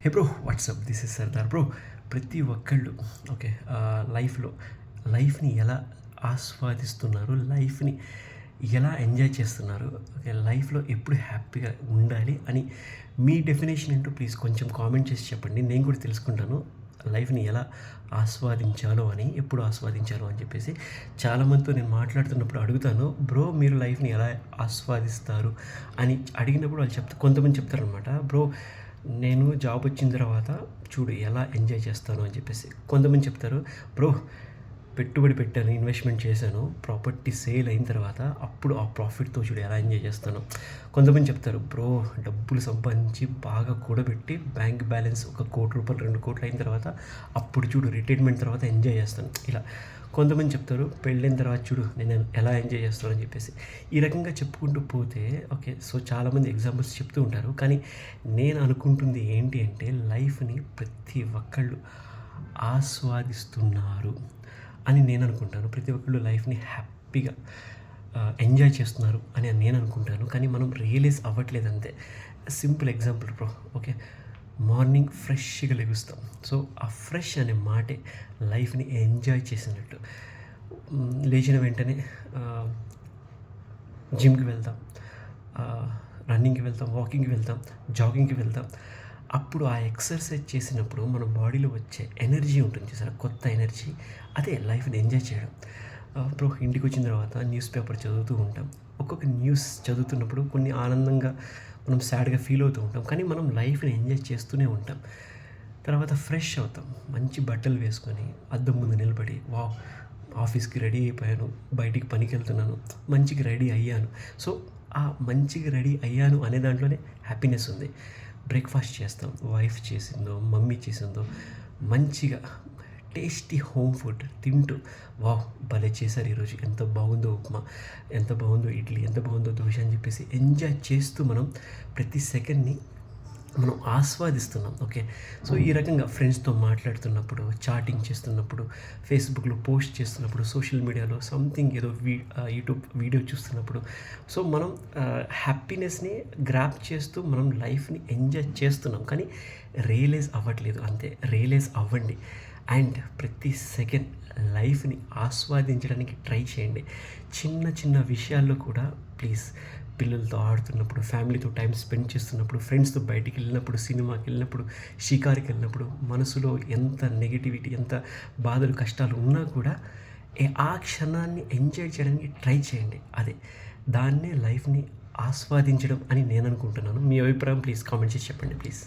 Hey bro what's up this is Sardar bro ప్రతి ఒక్కళ్ళు okay లైఫ్లో లైఫ్ని ఎలా ఆస్వాదిస్తున్నారు లైఫ్ని ఎలా ఎంజాయ్ చేస్తున్నారు ఓకే లైఫ్లో ఎప్పుడు హ్యాపీగా ఉండాలి అని మీ డెఫినేషన్ ఏంటో ప్లీజ్ కొంచెం కామెంట్ చేసి చెప్పండి. నేను కూడా తెలుసుకుంటాను లైఫ్ని ఎలా ఆస్వాదించాలో అని ఎప్పుడు ఆస్వాదించాలో అని చెప్పేసి చాలామందితో నేను మాట్లాడుతున్నప్పుడు అడుగుతాను బ్రో మీరు లైఫ్ని ఎలా ఆస్వాదిస్తారు? అని అడిగినప్పుడు వాళ్ళు చెప్తారు కొంతమంది చెప్తారనమాట బ్రో నేను జాబ్ వచ్చిన తర్వాత చూడు ఎలా ఎంజాయ్ చేస్తాను అని చెప్పేసి కొంతమంది చెప్తారు బ్రో పెట్టుబడి పెట్టాను ఇన్వెస్ట్మెంట్ చేశాను. ప్రాపర్టీ సేల్ అయిన తర్వాత అప్పుడు ఆ ప్రాఫిట్తో చూడు ఎలా ఎంజాయ్ చేస్తాను. కొంతమంది చెప్తారు బ్రో డబ్బులు సంపాదించి బాగా కూడబెట్టి బ్యాంక్ బ్యాలెన్స్ ఒక కోటి రూపాయలు రెండు కోట్లు అయిన తర్వాత అప్పుడు చూడు రిటైర్మెంట్ తర్వాత ఎంజాయ్ చేస్తాను. ఇలా కొంతమంది చెప్తారు పెళ్ళైన తర్వాత చూడు నేను ఎలా ఎంజాయ్ చేస్తాను అని చెప్పేసి. ఈ రకంగా చెప్పుకుంటూ పోతే ఓకే సో చాలామంది ఎగ్జాంపుల్స్ చెప్తూ ఉంటారు. కానీ నేను అనుకుంటుంది ఏంటి అంటే లైఫ్ని ప్రతి ఒక్కళ్ళు ఆస్వాదిస్తున్నారు. అని నేను అనుకుంటాను ప్రతి ఒక్కళ్ళు లైఫ్ని హ్యాపీగా ఎంజాయ్ చేస్తున్నారు అని నేను అనుకుంటాను కానీ మనం రియలైజ్ అవ్వట్లేదు అంతే. Simple example bro okay? Morning ఫ్రెష్గా లెగుస్తాం. సో ఆ ఫ్రెష్ అనే మాటే లైఫ్ని ఎంజాయ్ చేసినట్టు. లేచిన వెంటనే జిమ్కి వెళ్తాం. రన్నింగ్కి వెళ్తాం వాకింగ్కి వెళ్తాం జాగింగ్కి వెళ్తాం. అప్పుడు ఆ ఎక్సర్సైజ్ చేసినప్పుడు మన బాడీలో వచ్చే ఎనర్జీ ఉంటుంది చూసారా? కొత్త ఎనర్జీ. అదే లైఫ్ని ఎంజాయ్ చేయడం. ఇప్పుడు ఇంటికి వచ్చిన తర్వాత న్యూస్ పేపర్ చదువుతూ ఉంటాం. ఒక్కొక్క న్యూస్ చదువుతున్నప్పుడు కొన్ని ఆనందంగా మనం సాడ్గా ఫీల్ అవుతూ ఉంటాం. కానీ మనం లైఫ్ని ఎంజాయ్ చేస్తూనే ఉంటాం. తర్వాత ఫ్రెష్ అవుతాం. మంచి బట్టలు వేసుకొని అద్దం ముందు నిలబడి వా ఆఫీస్కి రెడీ అయిపోయాను. బయటికి పనికి వెళ్తున్నాను మంచిగా రెడీ అయ్యాను. సో ఆ మంచిగా రెడీ అయ్యాను అనే దాంట్లోనే హ్యాపీనెస్ ఉంది. బ్రేక్ఫాస్ట్ చేస్తాం. వైఫ్ చేసిందో మమ్మీ చేసిందో మంచిగా టేస్టీ హోమ్ ఫుడ్ తింటూ వావ్ భలే చేశారు ఈరోజు. ఎంత బాగుందో ఉప్మా ఎంత బాగుందో ఇడ్లీ ఎంత బాగుందో దోశ అని చెప్పేసి ఎంజాయ్ చేస్తూ మనం ప్రతి సెకండ్ని మనం ఆస్వాదిస్తున్నాం. ఓకే? సో ఈ రకంగా ఫ్రెండ్స్తో మాట్లాడుతున్నప్పుడు చాటింగ్ చేస్తున్నప్పుడు ఫేస్బుక్లో పోస్ట్ చేస్తున్నప్పుడు సోషల్ మీడియాలో సంథింగ్ ఏదో వీ యూట్యూబ్ వీడియో చూస్తున్నప్పుడు సో మనం హ్యాపీనెస్ని గ్రాప్ చేస్తూ మనం లైఫ్ని ఎంజాయ్ చేస్తున్నాం. కానీ రియలైజ్ అవ్వట్లేదు. అంతే. రియలైజ్ అవ్వండి. అండ్ ప్రతి సెకండ్ లైఫ్ని ఆస్వాదించడానికి ట్రై చేయండి. చిన్న చిన్న విషయాల్లో కూడా ప్లీజ్ పిల్లలతో ఆడుతున్నప్పుడు ఫ్యామిలీతో టైం స్పెండ్ చేస్తున్నప్పుడు ఫ్రెండ్స్తో బయటికి వెళ్ళినప్పుడు సినిమాకి వెళ్ళినప్పుడు షికారికి వెళ్ళినప్పుడు మనసులో ఎంత నెగిటివిటీ ఎంత బాధలు కష్టాలు ఉన్నా కూడా ఆ క్షణాన్ని ఎంజాయ్ చేయడానికి ట్రై చేయండి. అదే దాన్నే లైఫ్ని ఆస్వాదించడం అని నేను అనుకుంటున్నాను. మీ అభిప్రాయం ప్లీజ్ కామెంట్ చేసి చెప్పండి ప్లీజ్.